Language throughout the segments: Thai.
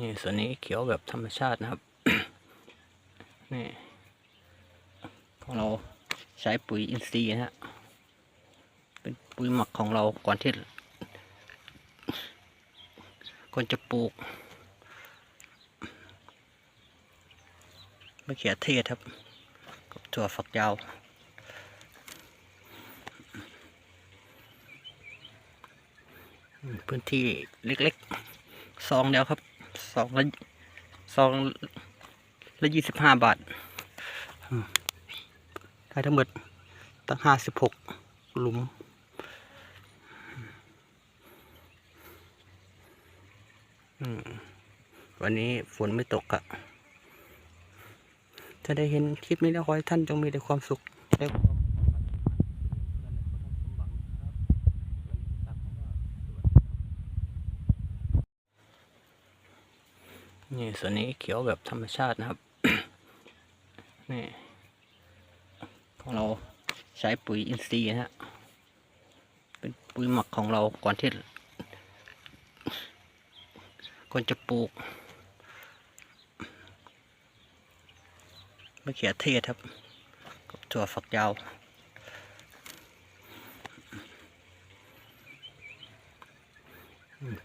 นี่ส่วนนี้เขียวแบบธรรมชาตินะครับ นี่ของเราใช้ปุ๋ยอินทรีย์นะฮะ เป็นปุ๋ยหมักของเราก่อนที่ก่อนจะปลูกมะเขือเทศครับ กับถั่วฝักยาวพื้นที่เล็กๆซองเดียวครับ ซองละซองละยี่สิบห้าบาท ได้ทั้งหมดตั้งห้าสิบหกหลุม วันนี้ฝนไม่ตกอะถ้าได้เห็นคลิปนี้แล้วขอให้ท่านจงมีแต่ความสุขและความ นี่ส่วนนี้เขียวแบบธรรมชาตินะครับ นี่ของเราใช้ปุ๋ยอินทรีย์นะฮะ เป็นปุ๋ยหมักของเราก่อนที่ก่อนจะปลูกมะเขือเทศครับ กับถั่วฝักยาว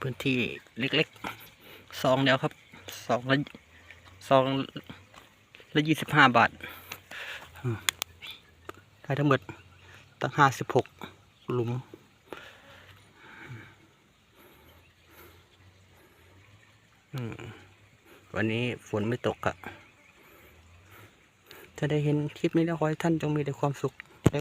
พื้นที่เล็กๆซองเดียวครับ ซองละซองละยี่สิบห้าบาทอืมได้ทั้งหมดตั้งห้าสิบหกหลุมอืมวันนี้ฝนไม่ตกอะถ้าได้เห็นคลิปนี้แล้วขอให้ท่านจงมีแต่ความสุขและ